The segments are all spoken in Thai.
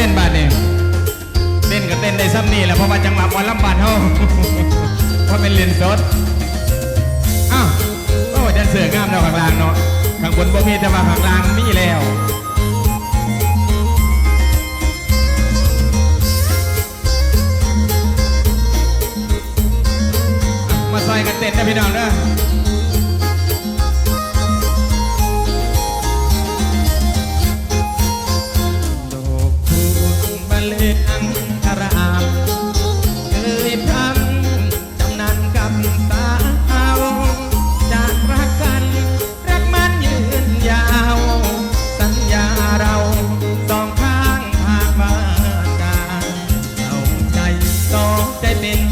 ต้นบาดนี่เต้นก็เต้นได้ซ้ำนี่แหละเพราะว่าจังหวะบอลลำบานเฮาเพราะเป็นเรียนสดอ้าวโอ้จะเสืองามเนาะข้างล่างเนาะข้างบนบ่มีแต่ว่าข้างล่างมีแล้วมาซอยกันเต้นนะพี่น้องเด้อ สองใจเป็น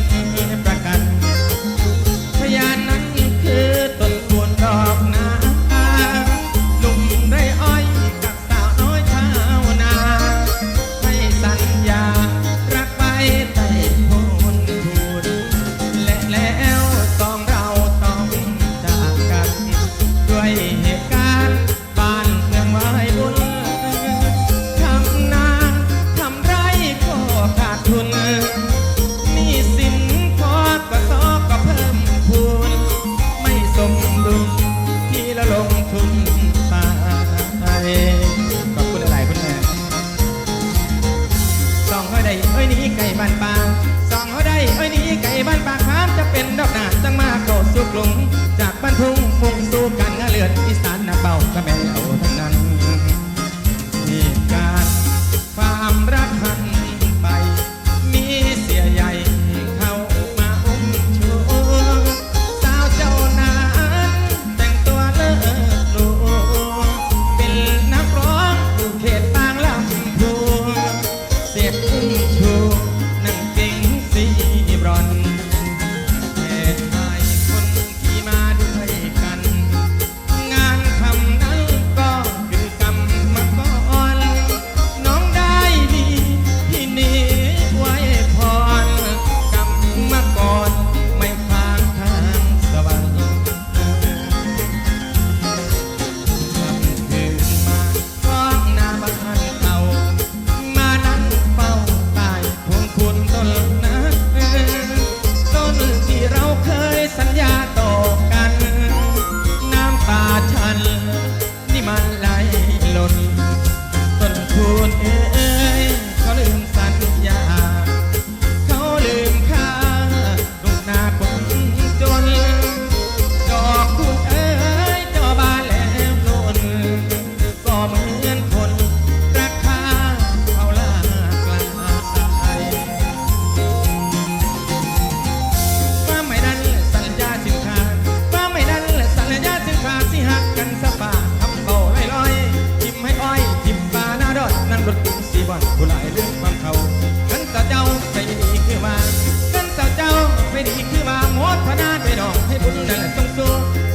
มาหมดพนาไปดอกให้บุญนั่นแหละต้องสู้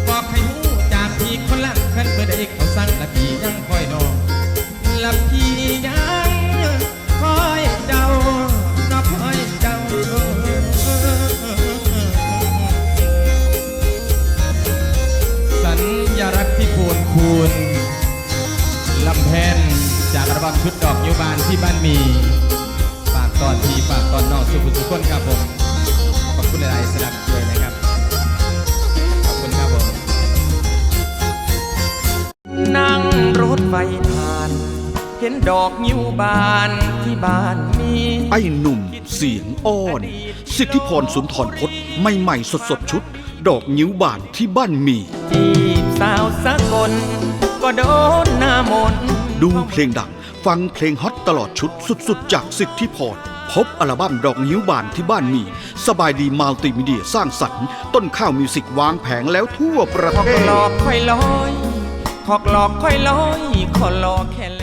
บอกให้หูจากพี่คนละขันเพื่อได้เขาสั่งละพี่ยังคอยดอกละพี่ยังคอยเจ้านับคอยเจ้าสัญญารักที่พูนคูณลำแพนจากอัลบั้มชุดดอกยูบานที่บ้านมี ฟผ่าน เห็นดอกยิ้วบานที่บ้านมีไอ้หนุ่มเสียงอ้อน สิทธิพรสุนทรพจน์ใหม่ๆสดๆชุด ดอกนิ้วบานที่บ้านมี จีบสาวสกลก็โดนหน้ามนต์ดูเพลงดัง ฟังเพลงฮอตตลอดชุดสุดๆ จากสิทธิพรพบอัลบั้มดอกนิ้วบานที่บ้านมี สบายดีมัลติมีเดียสร้างสรรค์ ต้นข้าวมิวสิกวางแผงแล้วทั่วประขอกเทศ หลอกค่อยลอย ขอกหลอกค่อยลอยขอลอกแค่แล